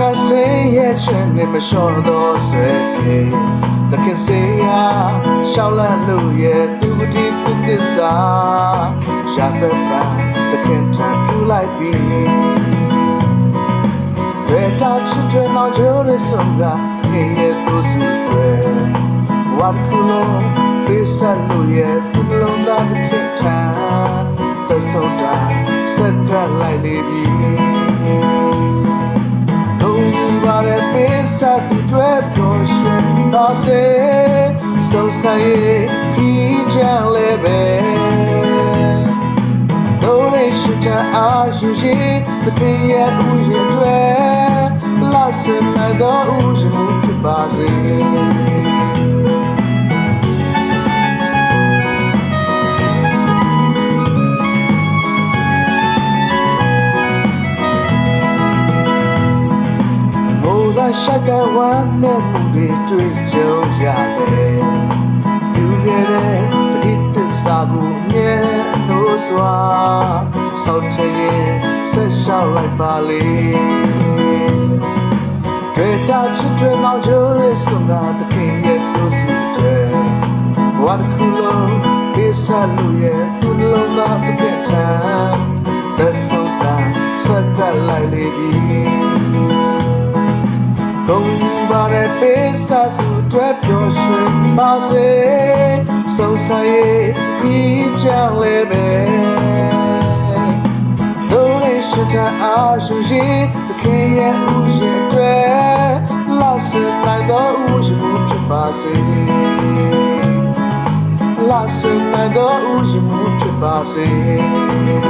ကစေရဲ့ချင်နေမလျှော့တော့ဆွဲပြေတခင်စေရရှောက်လန့်လို့ရဲ့သူဒီသူသစ္စာရတဲ့ပန်းတခင်ထံပြလိုက်ပြီတွေတာချစ်တွေနောက်ကျရဆုံးကခင်ရဲ့သူစုတွေဝတ်ကူလုံးပေးဆက်လို့ရဲ့သူလုံးသားတခင်ထံသဆုံးတာဆက်ကလိုက်လေပြီ တော့စေစုံဆိုင်ခီးချမ်းလေးပဲ donation တအားယူရင်တကယ်ရဲ့ဥယျာဉ်တွေလာစင်မတော့ဥယျာဉ်မှုဖြစ်ပါစေ မိုးသာရှက်ကဝမ်းနဲ့မှုတွေတွေ့ကြုံရတယ်။ယူခဲ့တဲ့ပဋိသစ္စာကိုမြဲလို့စွာစောင့်ထရင်ဆက်ရှောက်လိုက်ပါလေ။တွေ့တာချစ်တွေနောက်ကျရဆုံးကတခင်ရဲ့တို့စုတဲ့ဝါကူလုံးပေးဆက်လို့ရဲ့သူ့လုံးသားတကယ်ထမ်း ကုန်ပါတဲ့ပေးစားသူတွေပျော်ရွှင်ပါစေစုံဆိုင်ရေးပြီးချမ်းလေးပဲဒိုးလေးရှိတဲ့အားရှိရင်သခင်ရဲ့ဥယျာဉ်တွေလာစနိုင်တော့ဥယျာဉ်မှုဖြစ်ပါစေလာစနိုင်တော့ဥယျာဉ်မှုဖြစ်ပါစေ